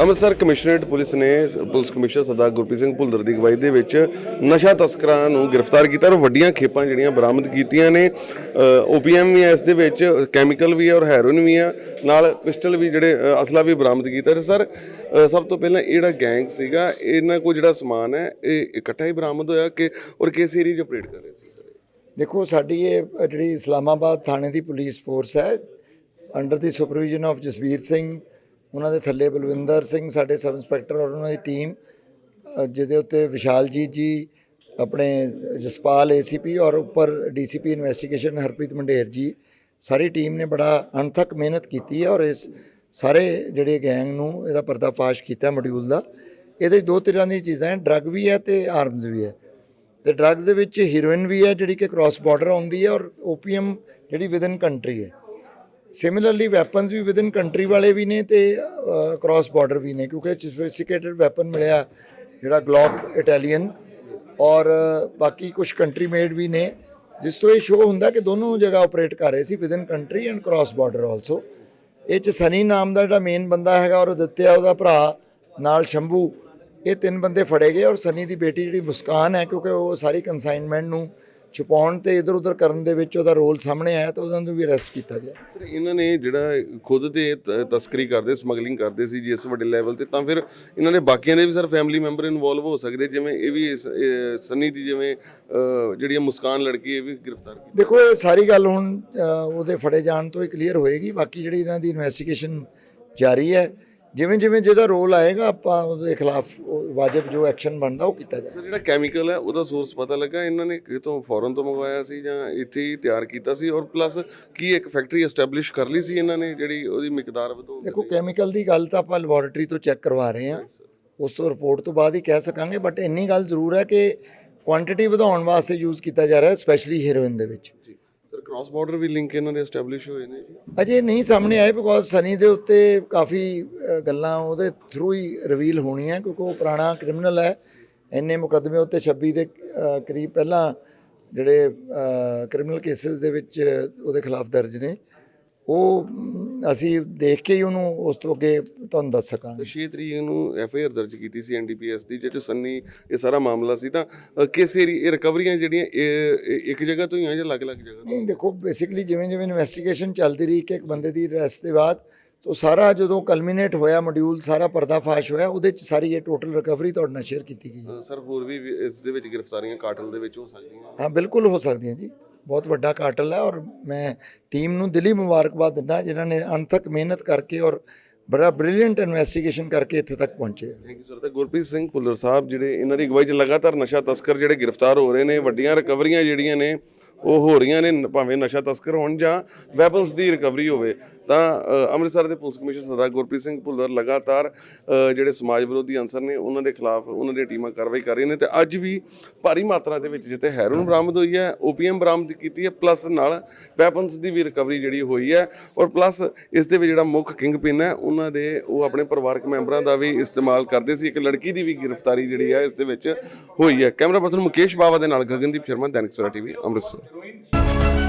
Amritsar commissionerate police ਨੇ police commissioner Sardar Gurpreet Singh Bhullar ਦੀ ਅਗਵਾਈ ਦੇ ਵਿੱਚ ਨਸ਼ਾ ਤਸਕਰਾਂ ਨੂੰ ਗ੍ਰਿਫਤਾਰ ਕੀਤਾ ਔਰ ਵੱਡੀਆਂ ਖੇਪਾਂ ਜਿਹੜੀਆਂ ਬਰਾਮਦ ਕੀਤੀਆਂ ਨੇ। ਓਪੀਐਮ ਵੀ ਹੈ ਇਸ ਦੇ ਵਿੱਚ, ਕੈਮੀਕਲ ਵੀ ਹੈ ਔਰ ਹੈਰੋਇਨ ਵੀ ਹੈ। ਨਾਲ ਪਿਸਟਲ ਵੀ ਜਿਹੜੇ ਅਸਲਾ ਵੀ ਬਰਾਮਦ ਕੀਤਾ। ਤੇ ਸਰ ਸਭ ਤੋਂ ਪਹਿਲਾਂ ਇਹ ਜਿਹੜਾ ਗੈਂਗ ਸੀਗਾ, ਇਹਨਾਂ ਕੋਲ ਜਿਹੜਾ ਸਮਾਨ ਹੈ, ਇਹ ਇਕੱਠਾ ਹੀ ਬਰਾਮਦ ਹੋਇਆ ਕਿ, ਔਰ ਕਿਸ ਏਰੀਆ 'ਚ ਆਪਰੇਟ ਕਰ ਰਹੇ ਸੀ ਸਰ? ਦੇਖੋ, ਸਾਡੀ ਇਹ, ਜਿਹੜੀ ਇਸਲਾਮਾਬਾਦ ਥਾਣੇ ਦੀ ਪੁਲਿਸ ਫੋਰਸ ਹੈ under the supervision of Jasvir Singh ਉਹਨਾਂ ਦੇ ਥੱਲੇ ਬਲਵਿੰਦਰ ਸਿੰਘ ਸਾਡੇ ਸਬ ਇੰਸਪੈਕਟਰ ਔਰ ਉਹਨਾਂ ਦੀ ਟੀਮ ਜਿਹਦੇ ਉੱਤੇ ਵਿਸ਼ਾਲਜੀਤ ਜੀ, ਆਪਣੇ ਜਸਪਾਲ ਏਸੀਪੀ ਔਰ ਉੱਪਰ ਡੀਸੀਪੀ ਇਨਵੈਸਟੀਗੇਸ਼ਨ ਹਰਪ੍ਰੀਤ ਮੰਡੇਰ ਜੀ, ਸਾਰੀ ਟੀਮ ਨੇ ਬੜਾ ਅਣਥੱਕ ਮਿਹਨਤ ਕੀਤੀ ਹੈ ਔਰ ਇਸ ਸਾਰੇ ਜਿਹੜੇ ਗੈਂਗ ਨੂੰ ਇਹਦਾ ਪਰਦਾਫਾਸ਼ ਕੀਤਾ ਮੋਡਿਊਲ ਦਾ। ਇਹਦੇ 'ਚ ਦੋ ਤਰ੍ਹਾਂ ਦੀਆਂ ਚੀਜ਼ਾਂ ਹੈ ਡਰੱਗ ਵੀ ਹੈ ਤੇ ਆਰਮਸ ਵੀ ਹੈ। ਤੇ ਡਰੱਗਸ ਦੇ ਵਿੱਚ ਹੀਰੋਇਨ ਵੀ ਹੈ ਜਿਹੜੀ ਕਿ ਕ੍ਰਾਸ ਬਾਰਡਰ ਆਉਂਦੀ ਹੈ ਔਰ ਓਪੀਐਮ ਜਿਹੜੀ ਵਿਦਨ ਕੰਟਰੀ ਹੈ। ਸਿਮਿਲਰਲੀ ਵੈਪਨਸ ਵੀ ਵਿਦਨ ਕੰਟਰੀ ਵਾਲੇ ਵੀ ਨੇ ਤੇ ਕ੍ਰਾਸ ਬਾਰਡਰ ਵੀ ਨੇ, ਕਿਉਂਕਿ ਸੋਫਿਸਟੀਕੇਟਡ ਵੈਪਨ ਮਿਲਿਆ, ਜਿਹੜਾ ਗਲੋਬ ਇਟਾਲੀਅਨ ਔਰ ਬਾਕੀ ਕੁਝ ਕੰਟਰੀ ਮੇਡ ਵੀ ਨੇ। ਜਿਸ ਤੋਂ ਇਹ ਸ਼ੋਅ ਹੁੰਦਾ ਕਿ ਦੋਨੋਂ ਜਗ੍ਹਾ ਆਪਰੇਟ ਕਰ ਰਹੇ ਸੀ within country and cross border also ਇਹ ਚ ਸਨੀ ਨਾਮ ਦਾ ਜਿਹੜਾ ਮੇਨ ਬੰਦਾ ਹੈਗਾ, ਔਰ ਦਿੱਤਿਆ ਉਹਦਾ ਭਰਾ ਨਾਲ ਸ਼ੰਭੂ, ਇਹ ਤਿੰਨ ਬੰਦੇ ਫੜੇ ਗਏ ਔਰ ਸਨੀ ਦੀ ਬੇਟੀ ਜਿਹੜੀ ਮੁਸਕਾਨ ਹੈ, ਕਿਉਂਕਿ ਉਹ ਸਾਰੀ ਕਨਸਾਈਨਮੈਂਟ ਨੂੰ ਛੁਪਾਉਣ ਤੇ ਇਧਰ ਉਧਰ ਕਰਨ ਦੇ ਵਿੱਚ ਉਹਦਾ ਰੋਲ ਸਾਹਮਣੇ ਆਇਆ ਤਾਂ ਉਹਨਾਂ ਨੂੰ ਵੀ ਅਰੈਸਟ ਕੀਤਾ ਗਿਆ। ਸਰ ਇਹਨਾਂ ਨੇ ਜਿਹੜਾ ਖੁਦ ਤੇ ਤਸਕਰੀ ਕਰਦੇ ਸਮਗਲਿੰਗ ਕਰਦੇ ਸੀ ਜੀ ਇਸ ਵੱਡੇ ਲੈਵਲ ਤੇ ਤਾਂ ਫਿਰ ਇਹਨਾਂ ਨੇ ਬਾਕੀਆਂ ਦੇ ਵੀ ਸਰ ਫੈਮਿਲੀ ਮੈਂਬਰ ਇਨਵੋਲਵ ਹੋ ਸਕਦੇ ਜਿਵੇਂ ਇਹ ਵੀ ਸੰਨੀ ਦੀ ਜਿਵੇਂ ਜਿਹੜੀ ਮੁਸਕਾਨ ਲੜਕੀ ਇਹ ਵੀ ਗ੍ਰਿਫਤਾਰ ਕੀਤੀ। ਦੇਖੋ ਇਹ ਸਾਰੀ ਗੱਲ ਹੁਣ ਉਹਦੇ ਫੜੇ ਜਾਣ ਤੋਂ ਹੀ ਕਲੀਅਰ ਹੋਏਗੀ ਬਾਕੀ ਜਿਹੜੀ ਇਹਨਾਂ ਦੀ ਇਨਵੈਸਟੀਗੇਸ਼ਨ ਜਾਰੀ ਹੈ ਜਿਵੇਂ ਜਿਵੇਂ ਜਿਹਦਾ ਰੋਲ ਆਏਗਾ ਆਪਾਂ ਉਹਦੇ ਖਿਲਾਫ ਵਾਜਬ ਜੋ ਐਕਸ਼ਨ ਬਣਦਾ ਉਹ ਕੀਤਾ ਜਾਏ ਸਰ ਜਿਹੜਾ ਕੈਮੀਕਲ ਹੈ ਉਹਦਾ ਸੋਰਸ ਪਤਾ ਲੱਗਾ ਇਹਨਾਂ ਨੇ ਕਿਤੋਂ ਫੋਰਨ ਤੋਂ ਮੰਗਵਾਇਆ ਸੀ ਜਾਂ ਇੱਥੇ ਹੀ ਤਿਆਰ ਕੀਤਾ ਸੀ? ਔਰ ਪਲੱਸ ਕੀ ਇੱਕ ਫੈਕਟਰੀ ਐਸਟੈਬਲਿਸ਼ ਕਰ ਲਈ ਸੀ ਇਹਨਾਂ ਨੇ ਜਿਹੜੀ ਉਹਦੀ ਮਿਕਦਾਰ ਵਧਾਉਣ ਦੇਖੋ? ਕੈਮੀਕਲ ਦੀ ਗੱਲ ਤਾਂ ਆਪਾਂ ਲੈਬੋਰੇਟਰੀ ਤੋਂ ਚੈੱਕ ਕਰਵਾ ਰਹੇ ਹਾਂ। ਉਸ ਤੋਂ ਰਿਪੋਰਟ ਤੋਂ ਬਾਅਦ ਹੀ ਕਹਿ ਸਕਾਂਗੇ ਬਟ ਇੰਨੀ ਗੱਲ ਜ਼ਰੂਰ ਹੈ ਕਿ ਕੁਆਂਟੀਟੀ ਵਧਾਉਣ ਵਾਸਤੇ ਯੂਜ਼ ਕੀਤਾ ਜਾ ਰਿਹਾ ਹੈ ਸਪੈਸ਼ਲੀ ਹੀਰੋਇਨ ਦੇ ਵਿੱਚ। ਜੀ। ਕ੍ਰਾਸ ਬਾਰਡਰ ਵੀ ਲਿੰਕ ਇਹਨਾਂ ਦੇ ਐਸਟੈਬਲਿਸ਼ ਹੋਏ ਨੇ ਜੀ। ਅਜੇ ਨਹੀਂ ਸਾਹਮਣੇ ਆਏ ਬਿਕੋਜ਼ ਸਨੀ ਦੇ ਉੱਤੇ ਕਾਫੀ ਅ, ਗੱਲਾਂ ਉਹਦੇ ਥਰੂ ਹੀ ਰਿਵੀਲ ਹੋਣੀਆਂ ਕਿਉਂਕਿ ਉਹ ਪੁਰਾਣਾ ਕ੍ਰਿਮੀਨਲ ਹੈ। ਇੰਨੇ ਮੁਕੱਦਮੇ ਉੱਤੇ 26 ਦੇ ਅ, ਕਰੀਬ ਪਹਿਲਾਂ ਜਿਹੜੇ ਕ੍ਰਿਮੀਨਲ ਕੇਸਿਸ ਦੇ ਵਿੱਚ ਉਹਦੇ ਖਿਲਾਫ ਦਰਜ ਨੇ। ਉਹ ਅਸੀਂ ਦੇਖ ਕੇ ਹੀ ਉਹਨੂੰ ਉਸ ਤੋਂ ਅੱਗੇ ਤੁਹਾਨੂੰ ਦੱਸ ਸਕਾਂਗੇ। 6 ਤਰੀਕ ਨੂੰ ਐਫ ਆਈ ਆਰ ਦਰਜ ਕੀਤੀ ਸੀ ਐਨਡੀਪੀਐਸ ਦੀ ਜਿਹੜੇ ਸੰਨੀ ਇਹ ਸਾਰਾ ਮਾਮਲਾ ਸੀ ਤਾਂ ਕਿਸ ਇਹ ਰਿਕਵਰੀਆਂ ਜਿਹੜੀਆਂ ਇੱਕ ਜਗ੍ਹਾ ਤੋਂ ਹੀ ਹੋਈਆਂ ਜਾਂ ਅਲੱਗ-ਅਲੱਗ ਜਗ੍ਹਾ ਨਹੀਂ ਦੇਖੋ ਬੇਸਿਕਲੀ ਜਿਵੇਂ ਜਿਵੇਂ ਇਨਵੈਸਟੀਗੇਸ਼ਨ ਚੱਲਦੀ ਰਹੀ ਕਿ ਇੱਕ ਬੰਦੇ ਦੀ ਅਰੈਸਟ ਦੇ ਬਾਅਦ ਤੋਂ ਸਾਰਾ ਜਦੋਂ ਕਲਮੀਨੇਟ ਹੋਇਆ ਮੋਡਿਊਲ ਸਾਰਾ ਪਰਦਾਫਾਸ਼ ਹੋਇਆ ਉਹਦੇ ਚ ਸਾਰੀ ਇਹ ਟੋਟਲ ਰਿਕਵਰੀ ਤੁਹਾਡੇ ਨਾਲ ਸ਼ੇਅਰ ਕੀਤੀ ਗਈ ਹੈ। ਸਰ ਹੋਰ ਵੀ ਇਸ ਦੇ ਵਿੱਚ ਗ੍ਰਿਫਤਾਰੀਆਂ ਕਾਟਲ ਦੇ ਵਿੱਚ ਹੋ ਸਕਦੀਆਂ? ਹਾਂ ਬਿਲਕੁਲ ਹੋ ਸਕਦੀਆਂ ਜੀ। ਬਹੁਤ ਵੱਡਾ ਕਾਟਲ ਹੈ ਔਰ ਮੈਂ ਟੀਮ ਨੂੰ ਦਿਲੀ ਮੁਬਾਰਕਬਾਦ ਦਿੰਦਾ ਜਿਨ੍ਹਾਂ ਨੇ ਅਣਥੱਕ ਮਿਹਨਤ ਕਰਕੇ ਔਰ ਬੜਾ ਬ੍ਰਿਲੀਅੰਟ ਇਨਵੈਸਟੀਗੇਸ਼ਨ ਕਰਕੇ ਇੱਥੇ ਤੱਕ ਪਹੁੰਚੇ ਥੈਂਕ ਯੂ ਸਰ ਤੇ ਗੁਰਪ੍ਰੀਤ ਸਿੰਘ ਭੁੱਲਰ ਸਾਹਿਬ, ਜਿਹੜੇ ਇਹਨਾਂ ਦੀ ਅਗਵਾਈ 'ਚ ਲਗਾਤਾਰ ਨਸ਼ਾ ਤਸਕਰ ਜਿਹੜੇ ਗ੍ਰਿਫਤਾਰ ਹੋ ਰਹੇ ਨੇ, ਵੱਡੀਆਂ ਰਿਕਵਰੀਆਂ ਜਿਹੜੀਆਂ ਨੇ ਉਹ ਹੋ ਰਹੀਆਂ ਨੇ, ਭਾਵੇਂ ਨਸ਼ਾ ਤਸਕਰ ਹੋਣ ਜਾਂ ਵੈਪਨਸ ਦੀ ਰਿਕਵਰੀ ਹੋਵੇ, ਤਾਂ ਅੰਮ੍ਰਿਤਸਰ ਦੇ ਪੁਲਿਸ ਕਮਿਸ਼ਨਰ ਸਰਦਾਰ ਗੁਰਪ੍ਰੀਤ ਸਿੰਘ ਭੁੱਲਰ ਲਗਾਤਾਰ ਜਿਹੜੇ ਸਮਾਜ ਵਿਰੋਧੀ ਅਨਸਰ ਨੇ, ਉਹਨਾਂ ਦੇ ਖਿਲਾਫ ਉਹਨਾਂ ਦੀਆਂ ਟੀਮਾਂ ਕਾਰਵਾਈ ਕਰ ਰਹੀਆਂ ਨੇ ਤੇ ਅੱਜ ਵੀ ਭਾਰੀ ਮਾਤਰਾ ਦੇ ਵਿੱਚ ਜਿੱਥੇ ਹੈਰੋਨ ਬਰਾਮਦ ਹੋਈ ਹੈ, ਓਪੀਐਮ ਬਰਾਮਦ ਕੀਤੀ ਹੈ ਪਲੱਸ ਨਾਲ ਵੈਪਨਸ ਦੀ ਵੀ ਰਿਕਵਰੀ ਜਿਹੜੀ ਹੋਈ ਹੈ ਔਰ ਪਲੱਸ ਇਸ ਦੇ ਵਿੱਚ ਜਿਹੜਾ ਮੁੱਖ ਕਿੰਗ ਪਿੰਨ ਹੈ, ਉਹਨਾਂ ਦੇ ਉਹ ਆਪਣੇ ਪਰਿਵਾਰਕ ਮੈਂਬਰਾਂ ਦਾ ਵੀ ਇਸਤੇਮਾਲ ਕਰਦੇ ਸੀ, ਇੱਕ ਲੜਕੀ ਦੀ ਵੀ ਗ੍ਰਿਫਤਾਰੀ ਜਿਹੜੀ ਹੈ ਇਸ ਦੇ ਵਿੱਚ ਹੋਈ ਹੈ। ਕੈਮਰਾ ਪਰਸਨ ਮੁਕੇਸ਼ ਬਾਵਾ ਦੇ ਨਾਲ ਗਗਨਦੀਪ ਸ਼ਰਮਾ, ਦੈਨਿਕ ਸਵੇਰਾ ਟੀਵੀ, ਅੰਮ੍ਰਿਤਸਰ। doing.